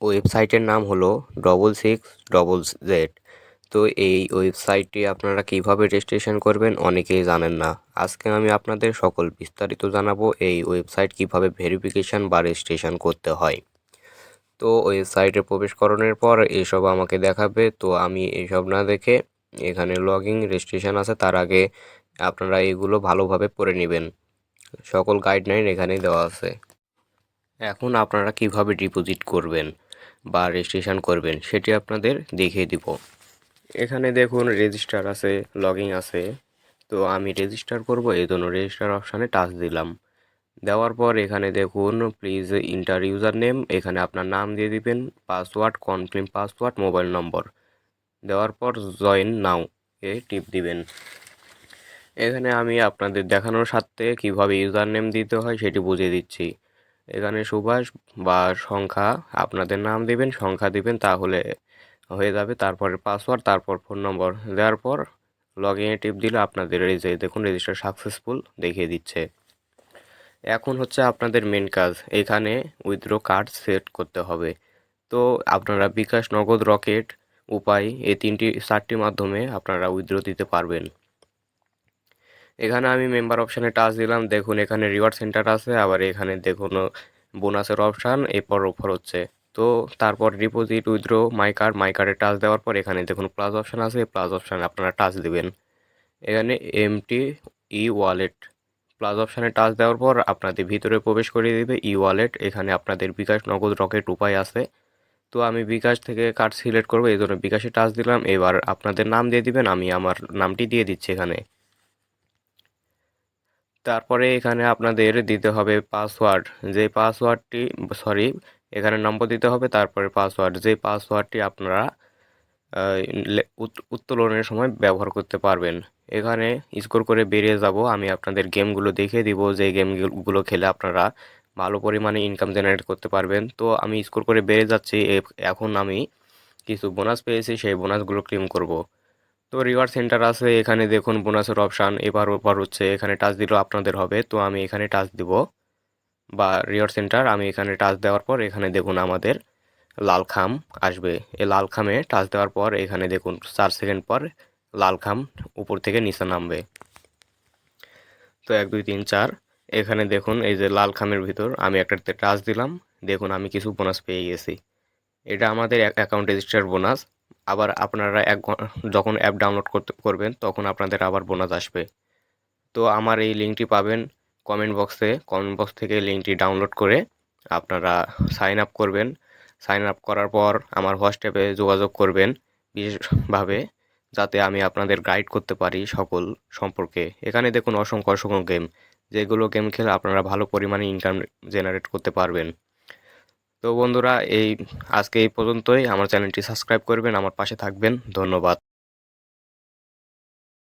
ওয়েবসাইটের নাম হলো ডবল সিক্স ডবল জেড তো এই ওয়েবসাইটটি আপনারা কীভাবে রেজিস্ট্রেশন করবেন অনেকেই জানেন না। আজকে আমি আপনাদের সকল বিস্তারিত জানাব এই ওয়েবসাইট কীভাবে ভেরিফিকেশান বা রেজিস্ট্রেশন করতে হয়। তো ওয়েবসাইটে প্রবেশ করানোর পর এসব আমাকে দেখাবে। তো আমি এসব না দেখে এখানে লগ রেজিস্ট্রেশন আছে, তার আগে আপনারা এগুলো ভালোভাবে পড়ে নেবেন। সকল গাইডলাইন এখানেই দেওয়া আছে। এখন আপনারা কীভাবে ডিপোজিট করবেন? বা রেজিস্ট্রেশন করবেন, সেটি আপনাদের দেখিয়ে দিব। এখানে দেখুন রেজিস্টার আছে লগইন আছে। তো আমি রেজিস্টার করব, এই জন্য রেজিস্টার অপশানে টাচ দিলাম। দেওয়ার পর এখানে দেখুন প্লিজ ইন্টার ইউজার নেম এখানে আপনার নাম দিয়ে দিবেন password confirm password mobile number দেওয়ার পর জয়েন নাও এ টিপ দিবেন। এখানে আমি আপনাদের দেখানোর সাথে কীভাবে ইউজার নেম দিতে হয় সেটি বুঝিয়ে দিচ্ছি। এখানে সুভাষ বা সংখ্যা আপনাদের নাম দিবেন, সংখ্যা দিবেন, তাহলে হয়ে যাবে। তারপরে পাসওয়ার্ড, তারপর ফোন নম্বর দেওয়ার পর লগ ইনে টিপ দিলে আপনাদের এই যে দেখুন রেজিস্টার সাকসেসফুল দেখিয়ে দিচ্ছে। এখন হচ্ছে আপনাদের মেন কাজ, এখানে উইথড্র কার্ড সেট করতে হবে। তো আপনারা বিকাশ নগদ রকেট উপায় এই তিনটি, চারটি মাধ্যমে আপনারা উইথড্র দিতে পারবেন। এখানে আমি মেম্বার অপশানে টাচ দিলাম। দেখুন, এখানে রিওয়ার্ড সেন্টার আছে, আবার এখানে দেখুন বোনাসের অপশান এরপর অফার হচ্ছে। তো তারপর deposit withdraw my card my কার্ডে টাচ দেওয়ার পর এখানে দেখুন প্লাস অপশান আছে প্লাস অপশানে আপনারা টাচ দেবেন। এখানে এমটি ই ওয়ালেট প্লাস অপশানে টাচ দেওয়ার পর আপনাদের ভিতরে প্রবেশ করিয়ে দেবে ই ওয়ালেট এখানে আপনাদের বিকাশ নগদ রকেট উপায় আছে। তো আমি বিকাশ থেকে কার্ড সিলেক্ট করব, এই জন্য বিকাশে টাচ দিলাম। এবার আপনাদের নাম দিয়ে দিবেন, আমি আমার নামটি দিয়ে দিচ্ছি এখানে। তারপরে এখানে আপনাদের দিতে হবে পাসওয়ার্ড যে পাসওয়ার্ডটি সরি এখানে নম্বর দিতে হবে, তারপরে পাসওয়ার্ড যে পাসওয়ার্ডটি আপনারা উত্তোলনের সময় ব্যবহার করতে পারবেন। এখানে স্কোর করে বেরিয়ে যাব। আমি আপনাদের গেমগুলো দেখিয়ে দিব। যে গেমগুলো খেলে আপনারা ভালো পরিমাণে ইনকাম জেনারেট করতে পারবেন। তো আমি স্কোর করে বেড়ে যাচ্ছি। এখন আমি কিছু বোনাস পেয়েছি। সেই বোনাসগুলো ক্লেম করব। তো রিওয়ার্ড সেন্টার আছে, এখানে দেখুন বোনাসের অপশান এবার ওপার হচ্ছে এখানে টাচ দিলেও আপনাদের হবে, তো আমি এখানে টাচ দিব। বা রিওয়ার্ড সেন্টার আমি এখানে টাচ দেওয়ার পর এখানে দেখুন আমাদের লাল খাম আসবে। এই লাল খামে টাচ দেওয়ার পর এখানে দেখুন চার সেকেন্ড পর লাল খাম উপর থেকে নিচে নামবে। তো এক, দুই, তিন, চার, এখানে দেখুন এই যে লাল খামের ভিতর আমি একটাতে টাচ দিলাম, দেখুন আমি কিছু বোনাস পেয়ে গেছি। এটা আমাদের অ্যাকাউন্ট রেজিস্টার বোনাস আবার আপনারা এক যখন অ্যাপ ডাউনলোড করতে, করবেন, তখন আপনাদের আবার বোনাস আসবে। তো আমার এই লিঙ্কটি পাবেন কমেন্ট বক্সে কমেন্ট বক্স থেকে লিঙ্কটি ডাউনলোড করে আপনারা সাইন আপ করবেন। সাইন আপ করার পর আমার হোয়াটসঅ্যাপে যোগাযোগ করবেন বিশেষভাবে, যাতে আমি আপনাদের গাইড করতে পারি সকল সম্পর্কে। এখানে দেখুন অসংখ্য অসংখ্য গেম যেগুলো গেম খেলে আপনারা ভালো পরিমাণে ইনকাম জেনারেট করতে পারবেন। তো বন্ধুরা এই আজকে এই পর্যন্তই। আমার চ্যানেলটি সাবস্ক্রাইব করবেন আমার পাশে থাকবেন। ধন্যবাদ।